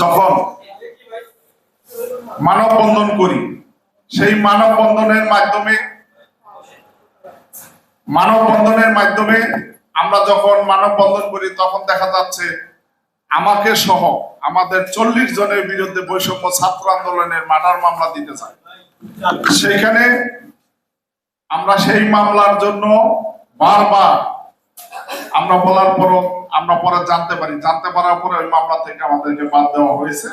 যখন মানববন্ধন করি, সেই মানববন্ধনের মাধ্যমে মানববন্ধনের মাধ্যমে আমরা যখন মানববন্ধন করি, তখন দেখা যাচ্ছে আমাকে সহ আমাদের চল্লিশ জনের বিরুদ্ধে বৈষম্য ছাত্র আন্দোলনের মার্ডার মামলা দিতে চায়। সেখানে আমরা সেই মামলার জন্য বারবার আমরা বলার পরও, আমরা পরে জানতে পারি। জানতে পারার পরে ওই মামলা থেকে আমাদেরকে বাদ দেওয়া হয়েছে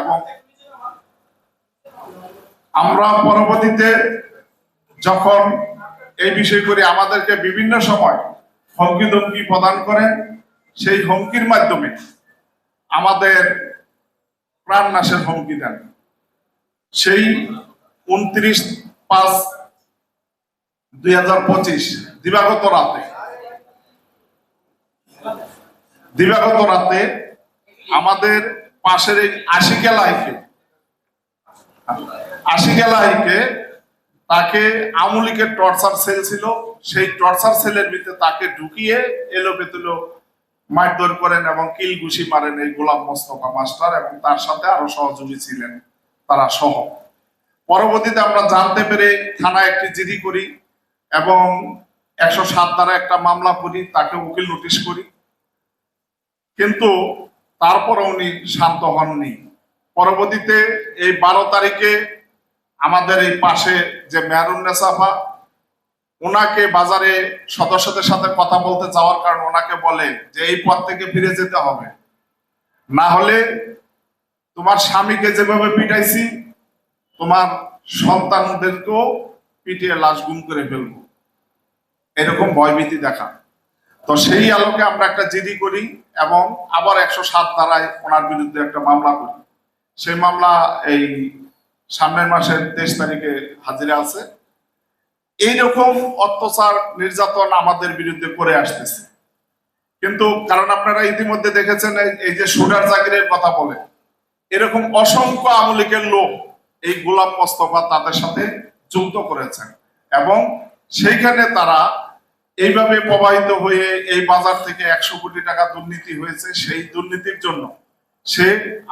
এবং আমরা পরবর্তীতে যখন এই বিষয় করে আমাদেরকে বিভিন্ন সময় হুমকি ধমকি প্রদান করেন, সেই হুমকির মাধ্যমে আমাদের প্রাণ নাশের হুমকি দেন। সেই উনত্রিশ পাঁচ দুই হাজার পঁচিশ দিবাগত রাতে দিবাগত রাতে আমাদের পাশের এই আশিকা লাইফে আশিকা লাইফে তাকে আমুলিকের টর্চার সেল ছিল। সেই টর্চার সেলের ভিতরে তাকে ঢুকিয়ে এলো পেতুলো, মারধর করেন এবং কিল ঘুষি মারেন এই গোলাম মোস্তফা মাস্টার এবং তার সাথে আরও সহযোগী ছিলেন তারা সহ। পরবর্তীতে আমরা জানতে পেরে থানায় একটি জিডি করি এবং একশো সাত দ্বারা একটা মামলা করি, তাকে উকিল নোটিশ করি। কিন্তু তারপরে উনি শান্ত হননি। পরবর্তীতে এই বারো তারিখে আমাদের এই পাশে যে মেহরুন্নেসাফা ওনাকে বাজারে সদস্যদের সাথে কথা বলতে যাওয়ার কারণে ওনাকে বলে যে এই পথ থেকে ফিরে যেতে হবে। না হলে তোমার স্বামীকে যেভাবে পিটাইছি, তোমার সন্তানদেরকেও পিটিয়ে লাশ গুম করে ফেলব। এরকম ভয়ভীতি দেখা। তো সেই আলোকে আমরা একটা জিডি করি এবং আবার একশো সাত ধারায় ওনার বিরুদ্ধে একটা মামলা করি। সেই মামলা এই সামনের মাসের তেইশ তারিখে হাজিরা আছে। এইরকম অত্যাচার, নির্যাতন আমাদের বিরুদ্ধে করে আসতেছে। কিন্তু কারণ আপনারা ইতিমধ্যে দেখেছেন, এই- যে সুরার জাকিরের কথা বলে, এরকম অসংখ্য আমলিকের লোক এই গোলাম মোস্তফা তাদের সাথে যুক্ত করেছেন এবং সেইখানে তারা এইভাবে প্রবাহিত হয়ে এই বাজার থেকে একশো কোটি টাকা দুর্নীতি হয়েছে, সেই দুর্নীতির জন্য সে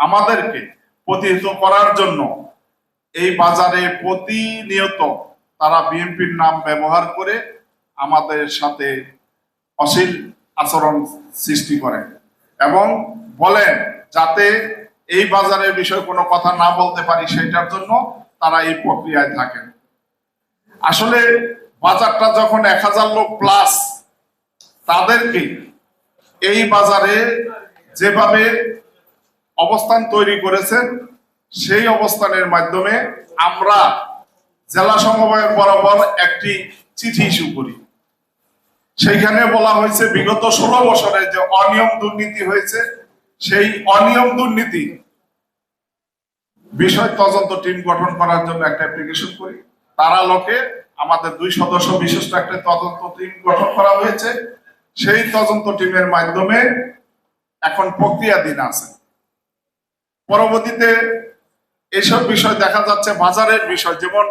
আমাদেরকে প্রতিহিত করার জন্য এই বাজারে প্রতিনিয়ত তারা বিএনপির নাম ব্যবহার করে আমাদের সাথে অশীল আচরণ সৃষ্টি করেন এবং বলেন, যাতে এই বাজারের বিষয়ে কোনো কথা না বলতে পারি, সেটার জন্য তারা এই প্রক্রিয়ায় থাকেন। আসলে বাজারটা যখন এক হাজার লোক প্লাস তাদেরকে এই বাজারে যেভাবে অবস্থান তৈরি করেছেন, সেই অবস্থানের মাধ্যমে আমরা জেলা সমবায়ের বরাবর একটি চিঠি ইস্যু করি। সেইখানে বলা হয়েছে, বিগত ষোলো বছরে যে অনিয়ম দুর্নীতি হয়েছে, সেই অনিয়ম দুর্নীতি বিষয় তদন্ত টিম গঠন করার জন্য একটা অ্যাপ্লিকেশন করি। তারা লোকে আমাদের দুই সদস্য বিশিষ্ট একটা তদন্ত টিম গঠন করা হয়েছে। সেই তদন্ত টিমের মাধ্যমে এখন প্রক্রিয়াধীন আছে। পরবর্তীতে এসব বিষয় দেখা যাচ্ছে, বাজারের বিষয়, যেমন